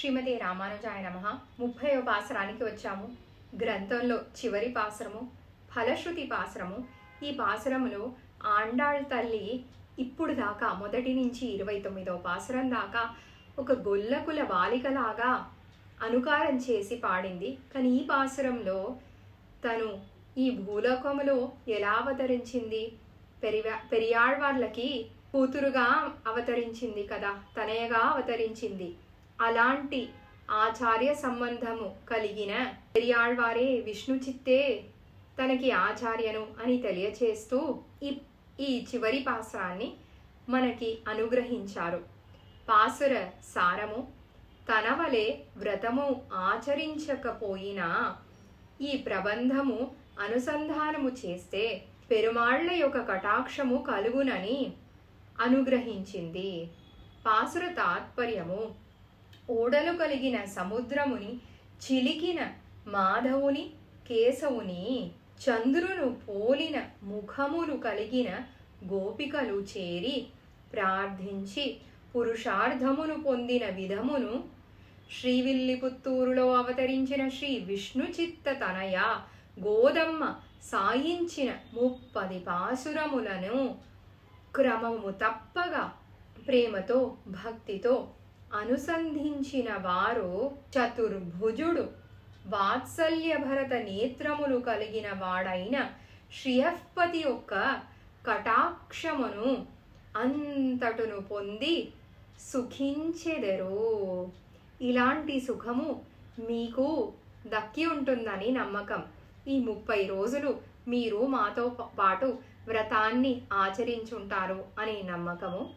శ్రీమతి రామానుజాయ నమ. ముప్పై పాసరానికి వచ్చాము. గ్రంథంలో చివరి పాసరము ఫలశ్రుతి పాసరము. ఈ పాసరములో ఆండాళ్ తల్లి ఇప్పుడు దాకా మొదటి నుంచి ఇరవై తొమ్మిదో పాసరం దాకా ఒక గొల్లకుల బాలికలాగా అనుకారం చేసి పాడింది. కానీ ఈ పాసురంలో తను ఈ భూలోకములో ఎలా అవతరించింది? పెరివా పెరియాళ్వార్లకి కూతురుగా అవతరించింది కదా తనయగా అవతరించింది. అలాంటి ఆచార్య సంబంధము కలిగిన పెరియాళ్వారే విష్ణు చిత్తే తనకి ఆచార్యను అని తెలియచేస్తూ ఈ ఈ చివరి పాసరాన్ని మనకి అనుగ్రహించారు. పాసుర సారము తన వలె వ్రతము ఆచరించకపోయినా ఈ ప్రబంధము అనుసంధానము చేస్తే పెరుమాళ్ళ యొక్క కటాక్షము కలుగునని అనుగ్రహించింది. పాసుర తాత్పర్యము ఓడలు కలిగిన సముద్రముని చిలికిన మాధవుని కేశవుని చంద్రును పోలిన ముఖములు కలిగిన గోపికలు చేరి ప్రార్థించి పురుషార్థమును పొందిన విధమును శ్రీవిల్లిపుత్తూరులో అవతరించిన శ్రీ విష్ణు చిత్త తనయ గోదమ్మ సాయించిన ముప్పది పాసురములను క్రమము తప్పగా ప్రేమతో భక్తితో అనుసంధించిన వారు చతుర్భుజుడు. వాత్సల్యభరత నేత్రములు కలిగిన వాడైన శ్రియఃపతి యొక్క కటాక్షమును అంతటును పొంది సుఖించెదరు. ఇలాంటి సుఖము మీకు దక్కి ఉంటుందని నమ్మకం. ఈ ముప్పై రోజులు మీరు మాతో పాటు వ్రతాన్ని ఆచరించుంటారు అనే నమ్మకము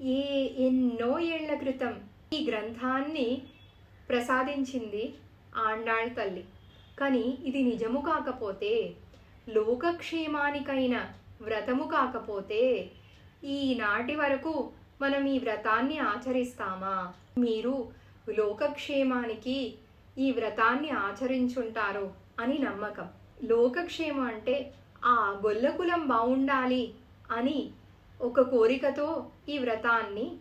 ఏ ఎన్నో ఏళ్ళ క్రితం ఈ గ్రంథాన్ని ప్రసాదించింది ఆండాళ్ తల్లి. కానీ ఇది నిజము కాకపోతే లోకక్షేమానికైన వ్రతము కాకపోతే ఈనాటి వరకు మనం ఈ వ్రతాన్ని ఆచరిస్తామా? మీరు లోకక్షేమానికి ఈ వ్రతాన్ని ఆచరించుంటారు అని నమ్మకం. లోకక్షేమం అంటే ఆ గొల్లకులం బాగుండాలి అని ఒక కోరికతో ఈ వ్రతాన్ని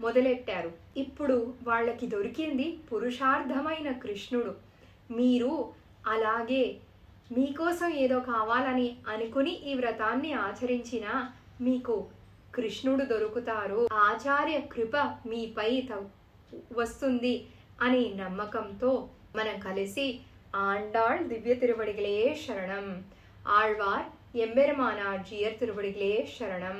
మొదలెట్టారు. ఇప్పుడు వాళ్ళకి దొరికింది పురుషార్థమైన కృష్ణుడు. మీరు అలాగే మీకోసం ఏదో కావాలని అనుకుని ఈ వ్రతాన్ని ఆచరించినా మీకు కృష్ణుడు దొరుకుతారు. ఆచార్య కృప మీపై వస్తుంది అనే నమ్మకంతో మనం కలిసి ఆండాళ్ దివ్య తిరువడిగలే శరణం. ఆళ్వార్ ఎంబెరమానార్ జియర్ తిరువడిగలే శరణం